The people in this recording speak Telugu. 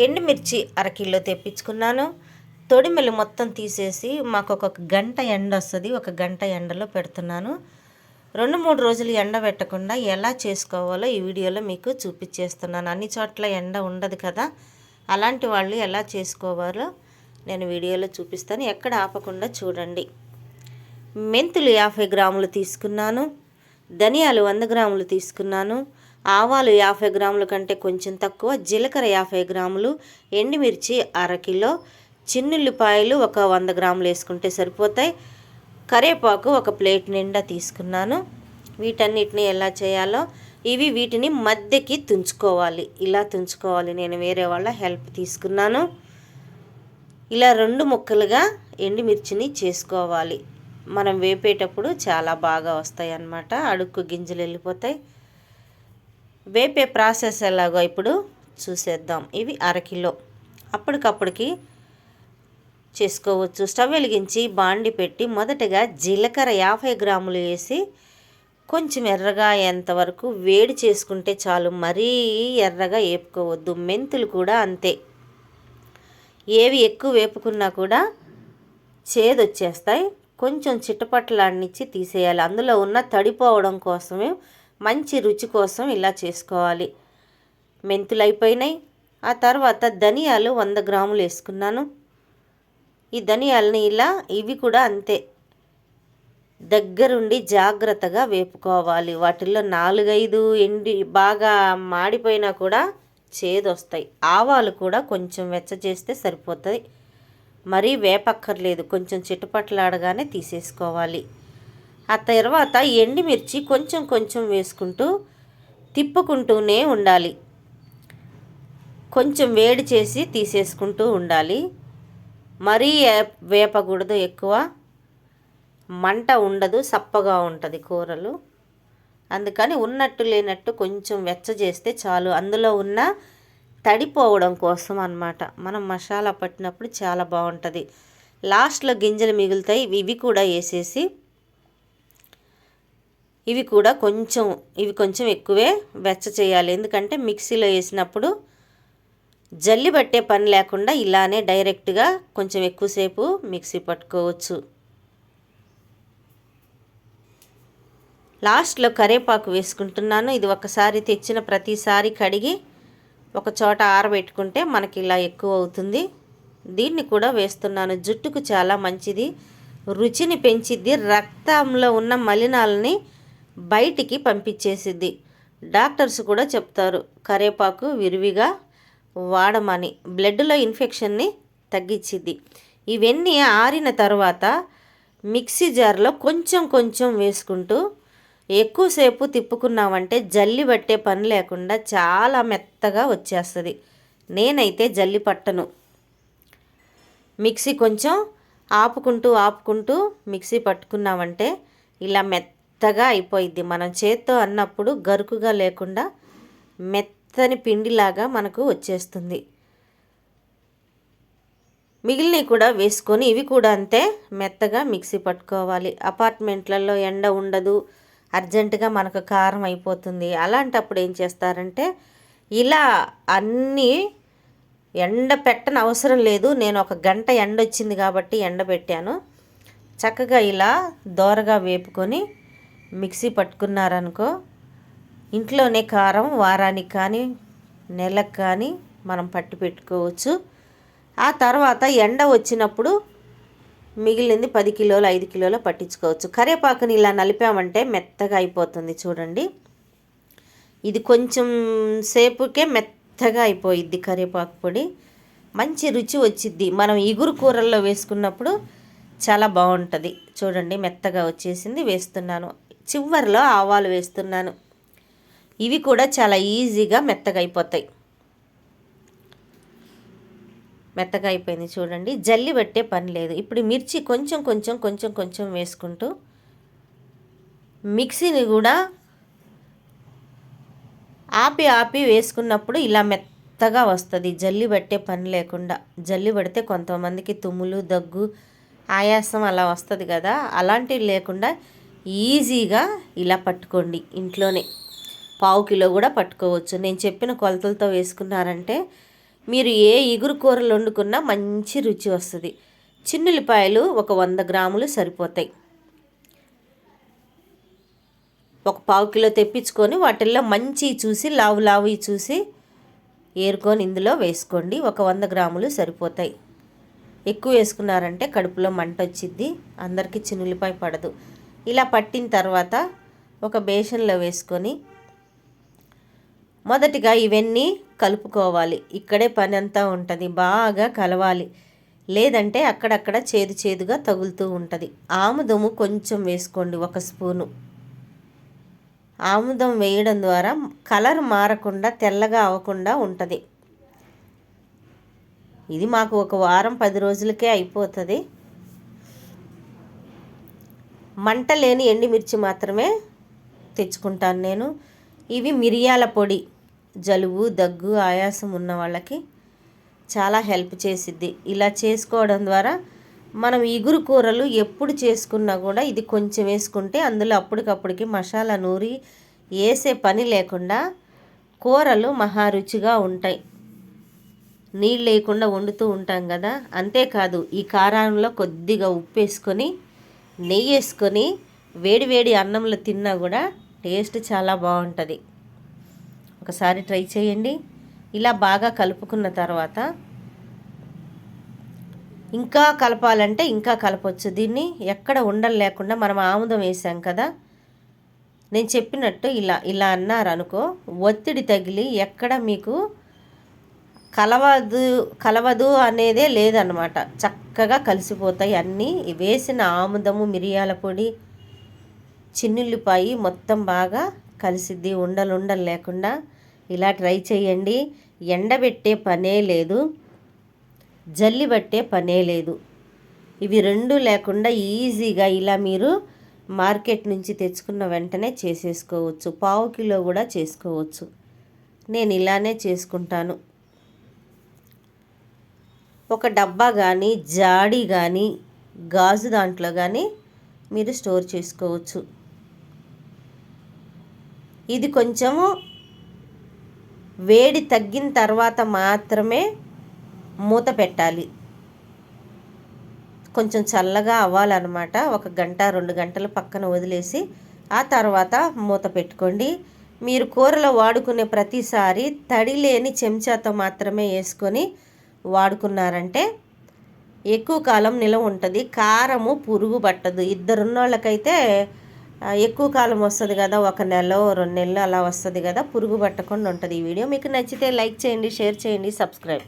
ఎండుమిర్చి అరకిలో తెప్పించుకున్నాను. తొడిమెలు మొత్తం తీసేసి మాకు ఒక గంట ఎండ వస్తుంది. ఒక గంట ఎండలో పెడుతున్నాను. రెండు మూడు రోజులు ఎండ పెట్టకుండా ఎలా చేసుకోవాలో ఈ వీడియోలో మీకు చూపించేస్తున్నాను. అన్ని చోట్ల ఎండ ఉండదు కదా. అలాంటి వాళ్ళు ఎలా చేసుకోవాలో నేను వీడియోలో చూపిస్తాను. ఎక్కడ ఆపకుండా చూడండి. మెంతులు యాభై గ్రాములు తీసుకున్నాను. ధనియాలు వంద గ్రాములు తీసుకున్నాను. ఆవాలు యాభై గ్రాముల కంటే కొంచెం తక్కువ జీలకర్ర యాభై గ్రాములు ఎండుమిర్చి అరకిలో చిన్నుల్లిపాయలు ఒక వంద గ్రాములు వేసుకుంటే సరిపోతాయి. కరేపాకు ఒక ప్లేట్ నిండా తీసుకున్నాను. వీటన్నిటిని ఎలా చేయాలో ఇవి వీటిని మధ్యకి తుంచుకోవాలి. ఇలా తుంచుకోవాలి. నేను వేరే వాళ్ళ హెల్ప్ తీసుకున్నాను. ఇలా రెండు ముక్కలుగా ఎండుమిర్చిని చేసుకోవాలి. మనం వేపేటప్పుడు చాలా బాగా వస్తాయి అన్నమాట అడుక్కు గింజలు వెళ్ళిపోతాయి. వేపే ప్రాసెస్ ఎలాగో ఇప్పుడు చూసేద్దాం. ఇవి అరకిలో అప్పటికప్పటికి చేసుకోవచ్చు. స్టవ్ వెలిగించి బాండి పెట్టి మొదటగా జీలకర్ర యాభై గ్రాములు వేసి కొంచెం ఎర్రగా అయ్యేంతవరకు వేడి చేసుకుంటే చాలు. మరీ ఎర్రగా వేపుకోవద్దు. మెంతులు కూడా అంతే. ఏవి ఎక్కువ వేపుకున్నా కూడా చేదొచ్చేస్తాయి. కొంచెం చిట్టపట్టలాడినిచ్చి తీసేయాలి. అందులో ఉన్న తడిపోవడం కోసమే మంచి రుచి కోసం ఇలా చేసుకోవాలి. మెంతులు అయిపోయినాయి ఆ తర్వాత ధనియాలు వంద గ్రాములు వేసుకున్నాను. ఈ ధనియాలని ఇలా ఇవి కూడా అంతే. దగ్గరుండి జాగ్రత్తగా వేపుకోవాలి. వాటిల్లో నాలుగైదు ఎండి బాగా మాడిపోయినా కూడా చేదొస్తాయి. ఆవాలు కూడా కొంచెం వెచ్చ చేస్తే సరిపోతుంది. మరీ వేపక్కర్లేదు. కొంచెం చిట్టుపట్లాడగానే తీసేసుకోవాలి. ఆ తర్వాత ఎండిమిర్చి కొంచెం కొంచెం వేసుకుంటూ తిప్పుకుంటూనే ఉండాలి. కొంచెం వేడి చేసి తీసేసుకుంటూ ఉండాలి. మరీ వేపకూడదు ఎక్కువ. మంట ఉండదు సప్పగా ఉంటుంది కూరలు. అందుకని ఉన్నట్టు లేనట్టు కొంచెం వెచ్చ చేస్తే చాలు. అందులో ఉన్న తడిపోవడం కోసం అన్నమాట. మనం మసాలా పట్టినప్పుడు చాలా బాగుంటుంది. లాస్ట్లో గింజలు మిగులుతాయి ఇవి కూడా వేసేసి ఇవి కూడా కొంచెం ఇవి కొంచెం ఎక్కువే వెచ్చ చేయాలి. ఎందుకంటే మిక్సీలో వేసినప్పుడు జల్లి పట్టే పని లేకుండా ఇలానే డైరెక్ట్గా కొంచెం ఎక్కువసేపు మిక్సీ పట్టుకోవచ్చు. లాస్ట్లో కరేపాకు వేసుకుంటున్నాను. ఇది ఒకసారి తెచ్చిన ప్రతిసారి కడిగి ఒక చోట ఆరబెట్టుకుంటే మనకి ఇలా ఎక్కువ అవుతుంది. దీన్ని కూడా వేస్తున్నాను. జుట్టుకు చాలా మంచిది. రుచిని పెంచిద్ది. రక్తంలో ఉన్న మలినాలని బయటికి పంపించేసిద్ది. డాక్టర్స్ కూడా చెప్తారు కరేపాకు విరివిగా వాడమని. బ్లడ్లో ఇన్ఫెక్షన్ని తగ్గించిద్ది ఇవన్నీ ఆరిన తర్వాత మిక్సీ జార్లో కొంచెం కొంచెం వేసుకుంటూ ఎక్కువసేపు తిప్పుకున్నామంటే జల్లి పట్టే పని లేకుండా చాలా మెత్తగా వచ్చేస్తుంది. నేనైతే జల్లి పట్టను. మిక్సీ కొంచెం ఆపుకుంటూ ఆపుకుంటూ మిక్సీ పట్టుకున్నామంటే ఇలా మెత్త మెత్తగా అయిపోయిద్ది. మనం చేత్తో అన్నప్పుడు గరుకుగా లేకుండా మెత్తని పిండిలాగా మనకు వచ్చేస్తుంది. మిగిలినవి కూడా వేసుకొని ఇవి కూడా అంతే మెత్తగా మిక్సీ పట్టుకోవాలి. అపార్ట్మెంట్లలో ఎండ ఉండదు. అర్జెంటుగా మనకు కారం అయిపోతుంది. అలాంటప్పుడు ఏం చేస్తారంటే ఇలా అన్నీ ఎండ పెట్టని అవసరం లేదు. నేను ఒక గంట ఎండ వచ్చింది కాబట్టి ఎండ పెట్టాను. చక్కగా ఇలా దోరగా వేపుకొని మిక్సీ పట్టుకున్నారనుకో ఇంట్లోనే కారం వారానికి కానీ నెలకు కానీ మనం పట్టి పెట్టుకోవచ్చు. ఆ తర్వాత ఎండ వచ్చినప్పుడు మిగిలింది పది కిలోలు ఐదు కిలోలు పట్టించుకోవచ్చు. కరివేపాకుని ఇలా నలిపామంటే మెత్తగా అయిపోతుంది చూడండి. ఇది కొంచెం సేపుకే మెత్తగా అయిపోయిద్ది కరివేపాకు పొడి. మంచి రుచి వచ్చిద్ది. మనం ఇగురు కూరల్లో వేసుకున్నప్పుడు చాలా బాగుంటుంది. చూడండి మెత్తగా వచ్చేసింది వేస్తున్నాను. చివరిలో ఆవాలు వేస్తున్నాను. ఇవి కూడా చాలా ఈజీగా మెత్తగా అయిపోతాయి మెత్తగా అయిపోయింది చూడండి. జల్లి పెట్టే పని లేదు. ఇప్పుడు మిర్చి కొంచెం కొంచెం కొంచెం కొంచెం వేసుకుంటూ మిక్సీని కూడా ఆపి ఆపి వేసుకున్నప్పుడు ఇలా మెత్తగా వస్తుంది. జల్లి పట్టే పని లేకుండా. జల్లి పడితే కొంతమందికి తుమ్ములు దగ్గు ఆయాసం అలా వస్తుంది కదా. అలాంటివి లేకుండా ఈజీగా ఇలా పట్టుకోండి ఇంట్లోనే. పావు కిలో కూడా పట్టుకోవచ్చు. నేను చెప్పిన కొలతలతో వేసుకున్నారంటే మీరు ఏ ఇగురు కూరలు వండుకున్నా మంచి రుచి వస్తుంది. చిన్నులిపాయలు ఒక వంద గ్రాములు సరిపోతాయి. ఒక పావు కిలో తెప్పించుకొని వాటిల్లో మంచి చూసి లావు లావు చూసి ఏరుకొని ఇందులో వేసుకోండి. ఒక వంద గ్రాములు సరిపోతాయి. ఎక్కువ వేసుకున్నారంటే కడుపులో మంట వచ్చిద్ది. అందరికీ చిన్నులిపాయ పడదు. ఇలా పట్టిన తర్వాత ఒక బేషన్లో వేసుకొని మొదటిగా ఇవన్నీ కలుపుకోవాలి. ఇక్కడే పని అంతా ఉంటుంది. బాగా కలవాలి. లేదంటే అక్కడక్కడ చేదు చేదుగా తగులుతూ ఉంటుంది. ఆముదము కొంచెం వేసుకోండి. ఒక స్పూను. ఆముదం వేయడం ద్వారా కలర్ మారకుండా తెల్లగా అవ్వకుండా ఉంటుంది. ఇది మాకు ఒక వారం పది రోజులకే అయిపోతుంది. మంట లేని ఎండిమిర్చి మాత్రమే తెచ్చుకుంటాను నేను. ఇవి మిరియాల పొడి. జలుబు దగ్గు ఆయాసం ఉన్న వాళ్ళకి చాలా హెల్ప్ చేసిద్ది. ఇలా చేసుకోవడం ద్వారా మనం ఇగురు కూరలు ఎప్పుడు చేసుకున్నా కూడా ఇది కొంచెం వేసుకుంటే అందులో అప్పటికప్పటికి మసాలా నూరి వేసే పని లేకుండా కూరలు మహా రుచిగా ఉంటాయి. నీళ్ళు లేకుండా వండుతూ ఉంటాం కదా. అంతేకాదు ఈ కారంలో కొద్దిగా ఉప్పు వేసుకొని నెయ్యి వేసుకొని వేడి వేడి అన్నంలో తిన్నా కూడా టేస్ట్ చాలా బాగుంటుంది. ఒకసారి ట్రై చేయండి. ఇలా బాగా కలుపుకున్న తర్వాత ఇంకా కలపాలంటే ఇంకా కలపచ్చు. దీన్ని ఎక్కడ ఉండలు లేకుండా మనం ఆముదం వేసాం కదా నేను చెప్పినట్టు ఇలా ఇలా అన్నారు అనుకో ఒత్తిడి తగిలి ఎక్కడ మీకు కలవదు కలవదు అనేదే లేదనమాట చక్కగా కలిసిపోతాయి అన్నీ. వేసిన ఆముదము మిరియాల పొడి చిన్నుల్లిపాయి మొత్తం బాగా కలిసిద్ది. ఉండలు ఉండలు లేకుండా ఇలా ట్రై చేయండి. ఎండబెట్టే పనే లేదు. జల్లి పట్టే పనే లేదు. ఇవి రెండు లేకుండా ఈజీగా ఇలా మీరు మార్కెట్ నుంచి తెచ్చుకున్న వెంటనే చేసేసుకోవచ్చు. పావు కిలో కూడా చేసుకోవచ్చు. నేను ఇలానే చేసుకుంటాను. ఒక డబ్బా కానీ జాడి కానీ గాజు దాంట్లో కానీ మీరు స్టోర్ చేసుకోవచ్చు. ఇది కొంచెము వేడి తగ్గిన తర్వాత మాత్రమే మూత పెట్టాలి. కొంచెం చల్లగా అవ్వాలన్నమాట. ఒక గంట రెండు గంటలు పక్కన వదిలేసి ఆ తర్వాత మూత పెట్టుకోండి. మీరు కూరలో వాడుకునే ప్రతిసారి తడి లేని చెంచాతో మాత్రమే వేసుకొని వాడుకున్నారంటే ఎక్కువ కాలం నిలవ ఉంటుంది కారము పురుగు పట్టదు. ఇద్దరున్నోళ్ళకైతే ఎక్కువ కాలం వస్తుంది కదా ఒక నెల రెండు నెలలు అలా వస్తుంది కదా పురుగు పట్టకుండా ఉంటుంది ఈ వీడియో. మీకు నచ్చితే లైక్ చేయండి షేర్ చేయండి సబ్స్క్రైబ్.